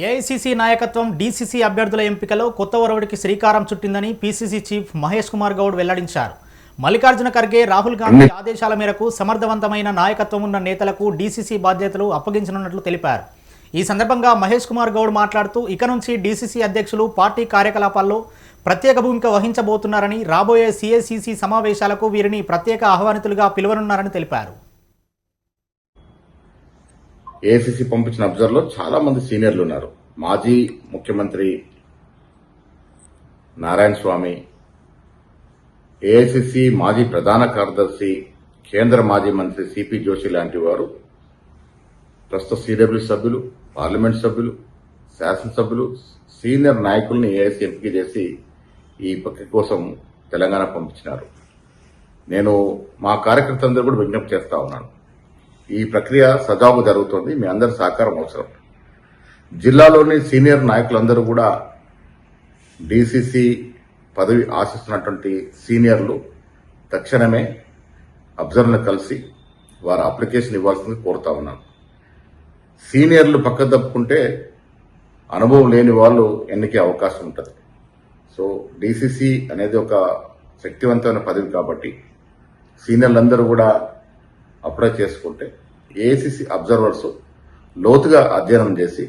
AICC నాయకత్వం DCC అభ్యర్థుల ఎంపికలో కొత్త ఒరవడికి శ్రీకారం చుట్టిందని పీసీసీ చీఫ్ మహేష్ కుమార్ గౌడ్ వెల్లడించారు. మల్లికార్జున ఖర్గే రాహుల్ గాంధీ ఆదేశాల మేరకు సమర్థవంతమైన నాయకత్వం ఉన్న నేతలకు డీసీసీ బాధ్యతలు అప్పగించనున్నట్లు తెలిపారు. ఈ సందర్భంగా మహేష్ కుమార్ గౌడ్ మాట్లాడుతూ ఇక నుంచి డీసీసీ అధ్యక్షులు పార్టీ కార్యకలాపాల్లో ప్రత్యేక భూమిక వహించబోతున్నారని రాబోయే సీఏసీసీ సమావేశాలకు వీరిని ప్రత్యేక ఆహ్వానితులుగా పిలువనున్నారని తెలిపారు. ఏసీసీ పంపించిన అబ్జర్వర్లో చాలా మంది సీనియర్లు ఉన్నారు. మాజీ ముఖ్యమంత్రి నారాయణ స్వామి ఏఐసిసి మాజీ ప్రధాన కార్యదర్శి కేంద్ర మాజీ మంత్రి సిపి జోషి లాంటి వారు ప్రస్తుత సిడబ్ల్యూ సభ్యులు పార్లమెంట్ సభ్యులు శాసనసభ్యులు సీనియర్ నాయకుల్ని ఏఐసి ఎంపిక చేసి ఈ పక్క కోసం తెలంగాణ పంపించినారు. నేను మా కార్యకర్తలందరూ కూడా విజ్ఞప్తి చేస్తా ఉన్నాను. ఈ ప్రక్రియ సజావుగా జరుగుతోంది. మీ అందరి సహకారం అవసరం. జిల్లాలోని సీనియర్ నాయకులందరూ కూడా డీసీసీ పదవి ఆశిస్తున్నటువంటి సీనియర్లు తక్షణమే అబ్జర్వర్ను కలిసి వారు అప్లికేషన్ ఇవ్వాల్సింది కోరుతా ఉన్నాను. సీనియర్లు పక్క తప్పుకుంటే అనుభవం లేని వాళ్ళు ఎన్నికే అవకాశం ఉంటుంది. సో డీసీసీ అనేది ఒక శక్తివంతమైన పదవి కాబట్టి సీనియర్లందరూ కూడా అప్లై చేసుకుంటే ఏసీసీ అబ్జర్వర్స్ లోతుగా అధ్యయనం చేసి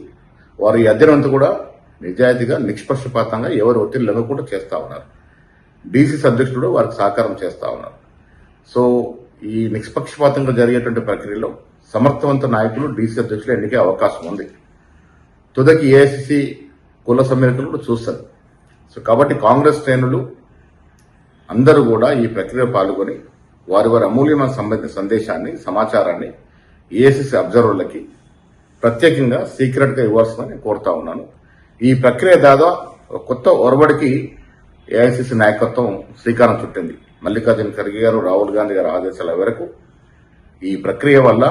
వారు ఈ అధ్యయనం అంతా కూడా నిజాయితీగా నిష్పక్షపాతంగా ఎవరు ఒత్తిడి లేకుండా చేస్తూ ఉన్నారు. డీసీసీ అధ్యక్షుడు వారికి సహకారం చేస్తూ ఉన్నారు. సో ఈ నిష్పక్షపాతంగా జరిగేటువంటి ప్రక్రియలో సమర్థవంత నాయకులు డీసీ అధ్యక్షులు ఎన్నికే అవకాశం ఉంది. తుదకి ఏఐసిసి కుల సమ్మెలకులు కూడా చూస్తారు. సో కాబట్టి కాంగ్రెస్ శ్రేణులు అందరూ కూడా ఈ ప్రక్రియ పాల్గొని వారి వారి అమూల్యమైన సంబంధ సందేశాన్ని సమాచారాన్ని ఏఎస్ఎస్ అబ్జర్వర్లకి ప్రత్యేకంగా సీక్రెట్గా ఇవ్వాల్సిందని కోరుతా ఉన్నాను. ఈ ప్రక్రియ దాదా ఒక కొత్త ఒరబడికి ఏఐసిసి నాయకత్వం శ్రీకారం చుట్టింది. మల్లికార్జున ఖర్గే గారు రాహుల్ గాంధీ గారి ఆదేశాల మేరకు ఈ ప్రక్రియ వల్ల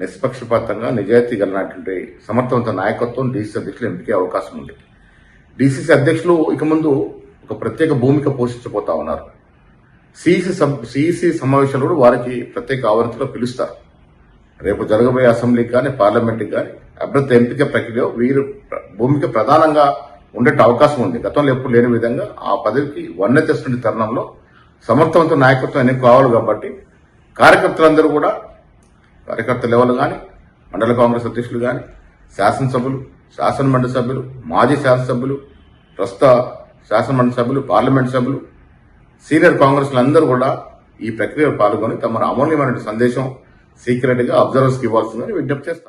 నిష్పక్షపాతంగా నిజాయితీ కలిగినటువంటి సమర్థవంత నాయకత్వం డీసీసీ అధ్యక్షులు ఎంపికే అవకాశం ఉంది. డీసీసీ అధ్యక్షులు ఇక ముందు ఒక ప్రత్యేక భూమిక పోషించబోతా ఉన్నారు. సిఇసి సిఇసి సమావేశాలు కూడా వారికి ప్రత్యేక ఆవరణలో పిలుస్తారు. రేపు జరగబోయే అసెంబ్లీకి కానీ పార్లమెంట్కి కానీ అభ్యర్థి ఎంపిక ప్రక్రియ వీరు భూమికి ప్రధానంగా ఉండే అవకాశం ఉంది. గతంలో ఎప్పుడు లేని విధంగా ఆ పదవికి వన్నె తెస్తున్న తరుణంలో సమర్థవంత నాయకత్వం ఎన్నిక కావాలి కాబట్టి కార్యకర్తలందరూ కూడా కార్యకర్త లెవెల్ కానీ మండల కాంగ్రెస్ అధ్యక్షులు కానీ శాసనసభ్యులు శాసనమండలి సభ్యులు మాజీ శాసనసభ్యులు ప్రస్తుత శాసనమండలి సభ్యులు పార్లమెంట్ సభ్యులు సీనియర్ కాంగ్రెస్లు అందరూ కూడా ఈ ప్రక్రియలో పాల్గొని తమ అమూల్యమైన సందేశం సీక్రెట్గా అబ్జర్వర్స్కి ఇవ్వాల్సిందని విజ్ఞప్తి చేస్తాం.